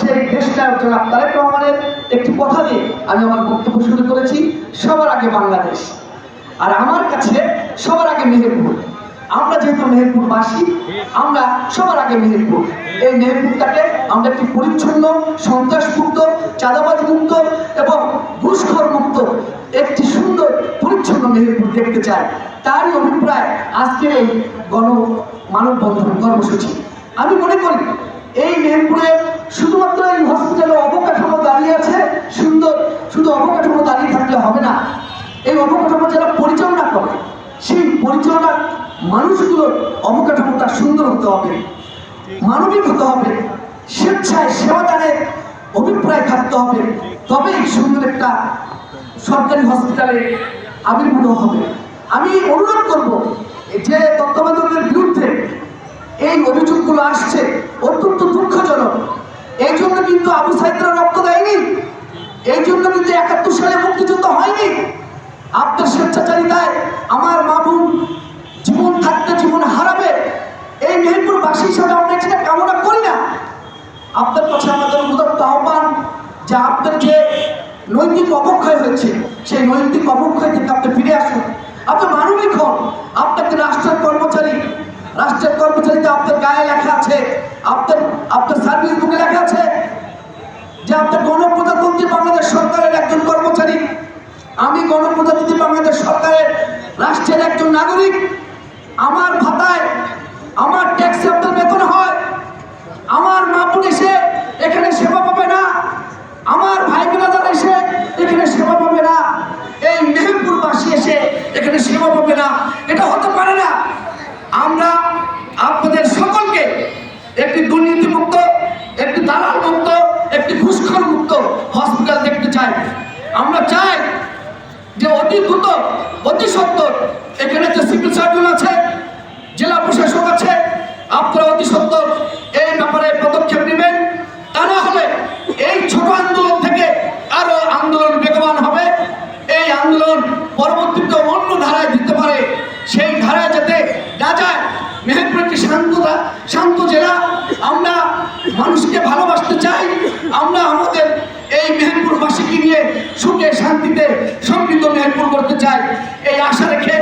সেই দেশটা জনাব তারেক রহমানের একটি কথা দিয়ে আমি আমার বক্তব্য শুরু করেছি, সবার আগে বাংলাদেশ। আর আমার কাছে সবার আগে মেহেরপুর। আমরা যেহেতু মেহেরপুরবাসী, আমরা সবার আগে মেহেরপুর। এই মেহেরপুরটাকে আমরা একটি পরিচ্ছন্ন, সন্ত্রাসমুক্ত চাঁদাবাজ মুক্ত এবং ঘুষখোর মুক্ত একটি সুন্দর, পরিচ্ছন্ন মেহেরপুর দেখতে চাই। তারই অভিপ্রায় আজকের এই গণ মানববন্ধন কর্মসূচি। আমি মনে করি, এই মেহেরপুরে অবকাঠামো দাঁড়িয়ে থাকলে হবে না। এই অবকাঠামো যারা পরিচালনা করে, সেই পরিচালনার মানুষগুলোর অবকাঠামোটা সুন্দর হতে হবে, মানবিক হতে হবে, স্বেচ্ছায় সেবাদানের অভিপ্রায় থাকতে হবে। তবেই সুন্দর একটা সরকারি হসপিটালে আবির্ভূত হবে। আমি অনুরোধ করব যে তত্ত্বাবধানের বিরুদ্ধে এই অভিযোগগুলো আসছে, অত্যন্ত দুঃখজনক। এই জন্য কিন্তু আবু সাইদরা রক্ত দেয়নি। এই জন্য কিন্তু একাত্তর সালে মুক্তিযুদ্ধ হয়নি আপনার স্বেচ্ছাচারিতায় আমার মা বোন জীবন থাকতে জীবন হারাবে। এই মেহেরপুরবাসী হিসাবে আমরা এটা কামনা করি না। আপনার কাছে আমাদের উদাত্ত আহ্বান যে আপনার যে নৈতিক অবক্ষয় হয়েছে, সেই নৈতিক অবক্ষয় থেকে আপনি ফিরে আসুন। আপনি মানবিক হন। আপনাকে রাষ্ট্রের কর্মচারী, রাষ্ট্রের কর্মচারীতে আপনার গায়ে লেখা আছে, আপনার আপনার সার্ভিস বুকে লেখা আছে যে আপনার গণপ্রজাতন্ত্রী বাংলাদেশ সরকারের একজন কর্মচারী, আমি গণপ্রজাতন্ত্রী বাংলাদেশ সরকারের রাষ্ট্রের একজন নাগরিক। আমার ভাতায় আমার ট্যাক্সে আপনার বেতন হয়, আমার মা বোন এসে এখানে সেবা পাবে না, আমার ভাই বোনাদার এসে এখানে সেবা পাবে না, এই মেহেরপুরবাসী এসে এখানে সেবা পাবে না, এটা হতে পারে না। আমরা আপনাদের সকলকে একটি দুর্নীতিমুক্ত, একটি দালাল মুক্ত একটি ঘুষখোর মুক্ত হসপিটাল দেখতে চাই আমরা চাই যে অতি দ্রুত অতি সত্তর। এখানে যে সিভিল সার্জন আছে, জেলা প্রশাসক আছে, আপনারা অতি সত্তর। এই ব্যাপারে পদক্ষেপ নেবেন। তা না হলে এই ছোট আন্দোলন থেকে আরও আন্দোলন বেগবান হবে। এই আন্দোলন পরবর্তীতে অন্য ধারায় দিতে পারে। সেই ধারায় যাতে না যায় মেহেরপুর একটি শান্ত শান্ত জেলা, আমরা মানুষকে ভালোবাসতে চাই। আমরা আমাদের এই মেহেরপুরবাসীকে নিয়ে সুখে শান্তিতে সমৃদ্ধ মেহেরপুর করতে চাই। আশা রেখে